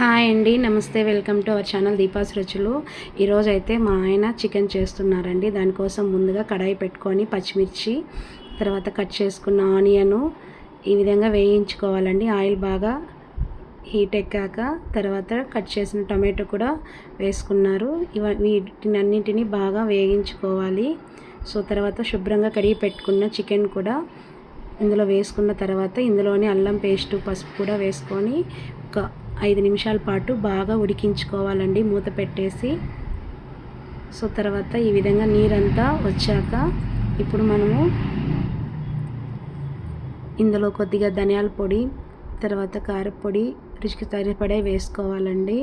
Hi అండి నమస్తే welcome to our channel Deepa's Ruchulu ఈరోజైతే మా ఆయన చికెన్ చేస్తున్నారండి. దానికోసం ముందుగా కడాయి పెట్టుకొని పచ్చిమిర్చి తర్వాత కట్ చేసుకున్న ఆనియను ఈ విధంగా వేయించుకోవాలండి. ఆయిల్ బాగా హీట్ ఎక్కాక తర్వాత కట్ చేసిన టమాటో కూడా వేసుకున్నారు. ఇవ వీటినన్నింటినీ బాగా వేగించుకోవాలి సో తర్వాత శుభ్రంగా కడిగి పెట్టుకున్న చికెన్ కూడా ఇందులో వేసుకున్న తర్వాత ఇందులోనే అల్లం పేస్టు పసుపు కూడా వేసుకొని ఒక ఐదు నిమిషాల పాటు బాగా ఉడికించుకోవాలండి. మూత పెట్టేసి సో తర్వాత ఈ విధంగా నీరంతా వచ్చాక ఇప్పుడు మనము ఇందులో కొద్దిగా ధనియాల పొడి తర్వాత కారపొడి రుచికి సరిపడే వేసుకోవాలండి.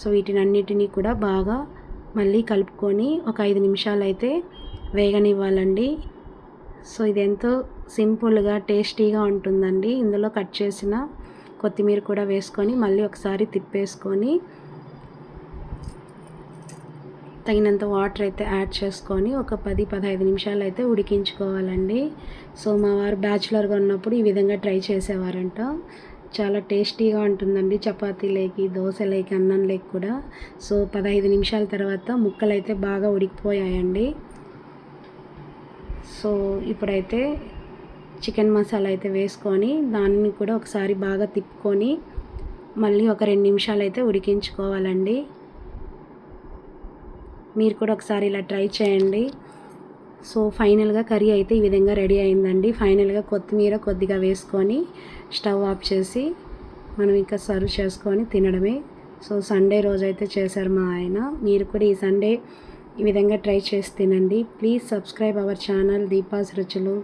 సో వీటిని అన్నిటినీ కూడా బాగా మళ్ళీ కలుపుకొని ఒక ఐదు నిమిషాలు అయితే వేగనివ్వాలండి. సో ఇది ఎంతో సింపుల్గా టేస్టీగా ఉంటుందండి. ఇందులో కట్ చేసిన కొత్తిమీర కూడా వేసుకొని మళ్ళీ ఒకసారి తిప్పేసుకొని తగినంత వాటర్ అయితే యాడ్ చేసుకొని ఒక పది పదహైదు నిమిషాలు అయితే ఉడికించుకోవాలండి. సో మా వారు బ్యాచులర్గా ఉన్నప్పుడు ఈ విధంగా ట్రై చేసేవారంట. చాలా టేస్టీగా ఉంటుందండి చపాతీలేకి దోశలేకి అన్నం లేకి కూడా. సో పదహైదు నిమిషాల తర్వాత ముక్కలు అయితే బాగా ఉడికిపోయాయండి. సో ఇప్పుడైతే చికెన్ మసాలా అయితే వేసుకొని దాన్ని కూడా ఒకసారి బాగా తిప్పుకొని మళ్ళీ ఒక రెండు నిమిషాలు అయితే ఉడికించుకోవాలండి. మీరు కూడా ఒకసారి ఇలా ట్రై చేయండి. సో ఫైనల్గా కర్రీ అయితే ఈ విధంగా రెడీ అయిందండి. ఫైనల్గా కొత్తిమీర కొద్దిగా వేసుకొని స్టవ్ ఆఫ్ చేసి మనం ఇంకా సర్వ్ చేసుకొని తినడమే. సో సండే రోజు అయితే చేశారు మా ఆయన. మీరు కూడా ఈ సండే ఈ విధంగా ట్రై చేసి తినండి. Please subscribe our channel Deepa's Ruchulu.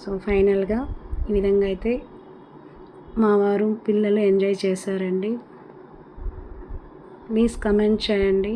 So ఫైనల్గా ఈ విధంగా అయితే మా వారు పిల్లలు ఎంజాయ్ చేశారండి. ప్లీజ్ కమెంట్ చేయండి.